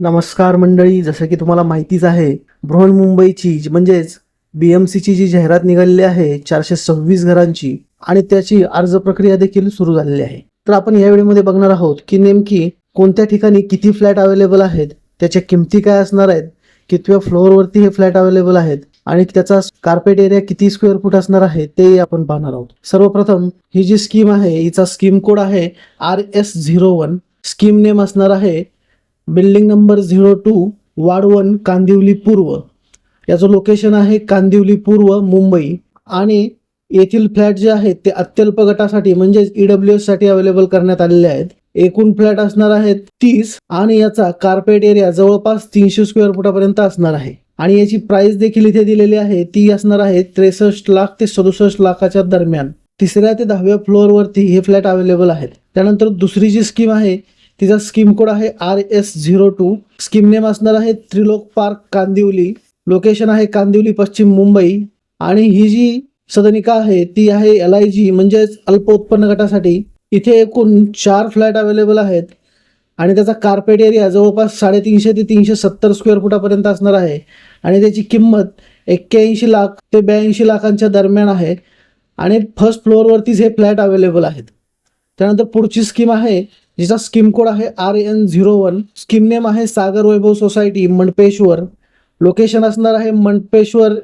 नमस्कार मंडळी जसं की तुम्हाला माहितीच आहे बृहन्मुंबईची जी- म्हणजेच बीएमसीची जी जाहिरात निघालेली आहे चारशे सव्वीस घरांची आणि त्याची अर्ज प्रक्रिया देखील सुरू झालेली आहे. तर आपण या व्हिडिओमध्ये बघणार आहोत की नेमकी कोणत्या ठिकाणी किती फ्लॅट अवेलेबल आहेत त्याच्या किमती काय असणार आहेत कितव्या फ्लोअरवरती हे फ्लॅट अवेलेबल आहेत आणि त्याचा कार्पेट एरिया किती स्क्वेअर फूट असणार आहे तेही आपण पाहणार आहोत. सर्वप्रथम ही जी स्कीम आहे हिचा स्कीम कोड आहे R S zero one. Scheme name असणार आहे building number zero two ward one Kandivali पूर्व. याचं लोकेशन आहे कांदिवली पूर्व मुंबई. आणि येथील फ्लॅट जे आहेत ते अत्यल्प गटासाठी म्हणजेच ईडब्ल्यू एससाठी अवेलेबल करण्यात आलेले आहेत. एकूण फ्लॅट असणार आहेत तीस आणि याचा कार्पेट एरिया जवळपास तीनशे स्क्वेअर फुटापर्यंत असणार आहे. आणि याची प्राइस देखील इथे दिलेली आहे ती असणार आहे त्रेसष्ट लाख ते सदुसष्ट लाखाच्या दरम्यान. तिसऱ्या ते दहाव्या फ्लोअरवरती हे फ्लॅट अवेलेबल आहेत. त्यानंतर दुसरी जी स्कीम आहे तिचा स्कीम कोड आहे R S zero two. Scheme name असणार आहे त्रिलोक पार्क कांदिवली. लोकेशन आहे कांदिवली पश्चिम मुंबई. आणि ही जी सदनिका आहे ती आहे एल आय जी म्हणजेच अल्प उत्पन्न गटासाठी. इथे एकूण चार फ्लॅट अवेलेबल आहेत. आणि त्याचा कार्पेट एरिया जवळपास साडेतीनशे ते तीनशे सत्तर स्क्वेअर फुटापर्यंत असणार आहे. आणि त्याची किंमत एक्क्याऐंशी लाख ते ब्याऐंशी लाखांच्या दरम्यान आहे. आणि फर्स्ट फ्लोअरवरतीच हे फ्लॅट अवेलेबल आहेत. त्यानंतर पुढची स्कीम आहे जिचा स्कीम कोड आहे R N zero one scheme name आहे सागर वैभव सोसायटी मंडपेश्वर. लोकेशन असणार आहे मंडपेश्वर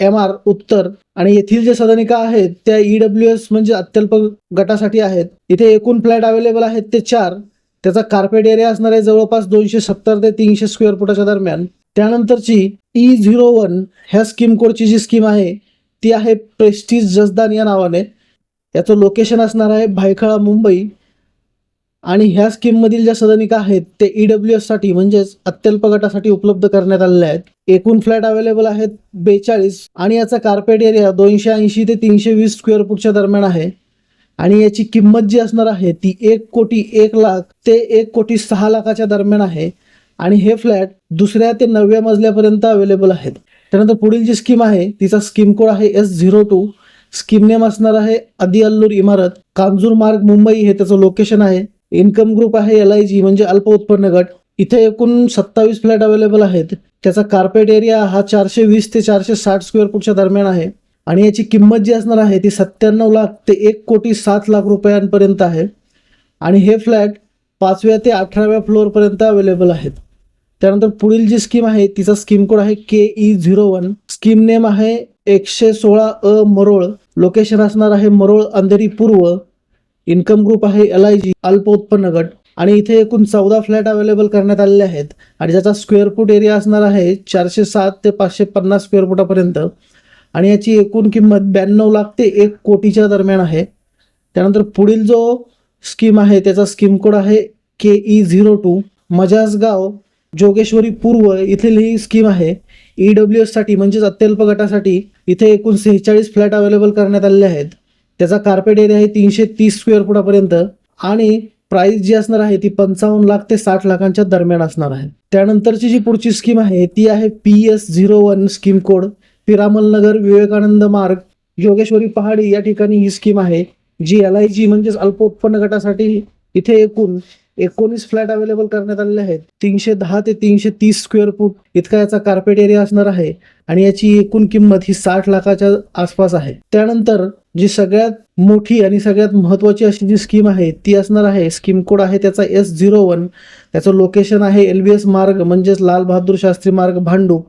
एम आर उत्तर. आणि येथील जे सदनिका आहेत त्या ईडब्ल्यू एस म्हणजे अत्यल्प गटासाठी आहेत. इथे एकूण फ्लॅट अवेलेबल आहेत ते चार. त्याचा कार्पेट एरिया असणार आहे जवळपास दोनशे सत्तर ते तीनशे स्क्वेअर फुटाच्या दरम्यान. त्यानंतरची ई झिरो वन ह्या स्कीम कोडची जी स्कीम आहे ती आहे प्रेस्टीज जसदान या नावाने. याचं लोकेशन असणार आहे भायखळा मुंबई. आणि ह्या स्कीममधील ज्या सदनिका आहेत ते ईडब्ल्यू डब्ल्यू एससाठी म्हणजेच अत्यल्प गटासाठी उपलब्ध करण्यात आलेले आहेत. एकूण फ्लॅट अवेलेबल आहेत बेचाळीस आणि याचा कार्पेट एरिया दोनशे ऐंशी ते तीनशे वीस स्क्वेअर फूटच्या दरम्यान आहे. आणि याची किंमत जी असणार आहे ती एक कोटी एक लाख ते एक कोटी सहा लाखाच्या दरम्यान आहे. आणि हे फ्लॅट दुसऱ्या ते नवव्या मजल्यापर्यंत अवेलेबल आहेत. त्यानंतर पुढील जी स्कीम आहे तिचा स्कीम कोड आहे S zero two scheme name असणार आहे आदि अल्लूर इमारत कांजूर मार्ग मुंबई हे त्याचं लोकेशन आहे. इन्कम ग्रुप आहे एल आय जी म्हणजे अल्प उत्पन्न गट. इथे एकूण सत्तावीस फ्लॅट अवेलेबल आहेत. त्याचा कार्पेट एरिया हा चारशे वीस ते चारशे साठ स्क्वेअर फूटच्या दरम्यान आहे. आणि याची किंमत जी असणार आहे ती सत्त्याण्णव लाख ते एक कोटी सात लाख रुपयांपर्यंत आहे. आणि हे फ्लॅट पाचव्या ते अठराव्या फ्लोअरपर्यंत अवेलेबल आहेत. त्यानंतर पुढील जी स्कीम आहे तिचा स्कीम कोड आहे K E zero one. Scheme name आहे एकशे सोळा अ मरोळ. लोकेशन असणार आहे मरोळ अंधेरी पूर्व. इन्कम ग्रुप आहे एल आय जी अल्प उत्पन्न गट. आणि इथे एकूण चौदा फ्लॅट अवेलेबल करण्यात आलेले आहेत. आणि ज्याचा स्क्वेअर फूट एरिया असणार आहे चारशे सात ते पाचशे पन्नास स्क्वेअर फुटापर्यंत. आणि याची एकूण किंमत ब्याण्णव लाख ते एक कोटीच्या दरम्यान आहे. त्यानंतर पुढील जो स्कीम आहे त्याचा स्कीम कोड आहे K E zero two Majasgaon Jogeshwari पूर्व इथली ही स्कीम आहे. ई डब्ल्यू एससाठी म्हणजेच अत्यल्प गटासाठी इथे एकूण सेहेचाळीस फ्लॅट अवेलेबल करण्यात आलेले आहेत. त्याचा कार्पेट एरिया आहे तीनशे तीस स्क्वेअर फुटापर्यंत आणि प्राइस जी असणार आहे ती पंचावन्न लाख ते साठ लाखांच्या दरम्यान असणार आहे. त्यानंतरची जी पुढची स्कीम आहे ती आहे P S zero one scheme code Piramal Nagar Vivekanand Marg Yogeshwari Pahadi. या ठिकाणी ही स्कीम आहे जी एल आय जी म्हणजेच अल्प उत्पन्न गटासाठी इथे एकूण एकोणीस फ्लॅट अवेलेबल करण्यात आलेले आहेत. तीनशे दहा ते तीनशे तीस स्क्वेअर फूट इतका याचा कार्पेट एरिया असणार आहे आणि याची एकूण किंमत ही साठ लाखाच्या आसपास आहे. त्यानंतर जी सगळ्यात मोठी आणि सगळ्यात महत्त्वाची अशी जी स्कीम आहे ती असणार आहे. स्कीम कोड आहे त्याचा एस झिरो वन त्याचं लोकेशन आहे एल बी एस मार्ग म्हणजेच लाल बहादूर शास्त्री मार्ग भांडूप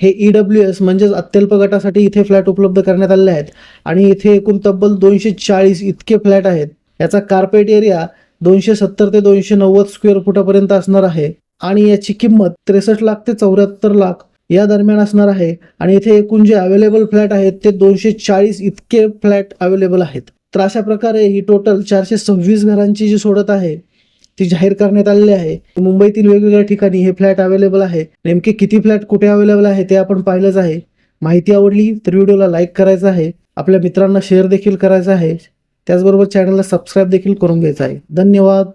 हे ई डब्ल्यू एस म्हणजेच अत्यल्प गटासाठी इथे फ्लॅट उपलब्ध करण्यात आलेले आहेत. आणि इथे एकूण तब्बल दोनशे चाळीस इतके फ्लॅट आहेत. याचा कार्पेट एरिया दोनशे सत्तर ते दोनशे नव्वद स्क्वेअर फुटापर्यंत असणार आहे. आणि याची किंमत त्रेसष्ट लाख ते चौऱ्याहत्तर लाख या दरम्यान असणार आहे. आणि इथे एकूण जे अवेलेबल फ्लॅट आहेत ते दोनशे चाळीस इतके फ्लॅट अवेलेबल आहेत. तर अशा प्रकारे ही टोटल चारशे सव्वीस घरांची जी सोडत आहे ती जाहीर करण्यात आलेली आहे. मुंबईतील वेगवेगळ्या ठिकाणी हे फ्लॅट अवेलेबल आहे. नेमके किती फ्लॅट कुठे अवेलेबल आहे ते आपण पाहिलंच आहे. माहिती आवडली तर व्हिडिओला लाईक करायचं आहे. आपल्या मित्रांना शेअर देखील करायचं आहे. त्याचबरोबर चॅनलला सबस्क्राईब देखील करून घ्यायचं आहे. धन्यवाद.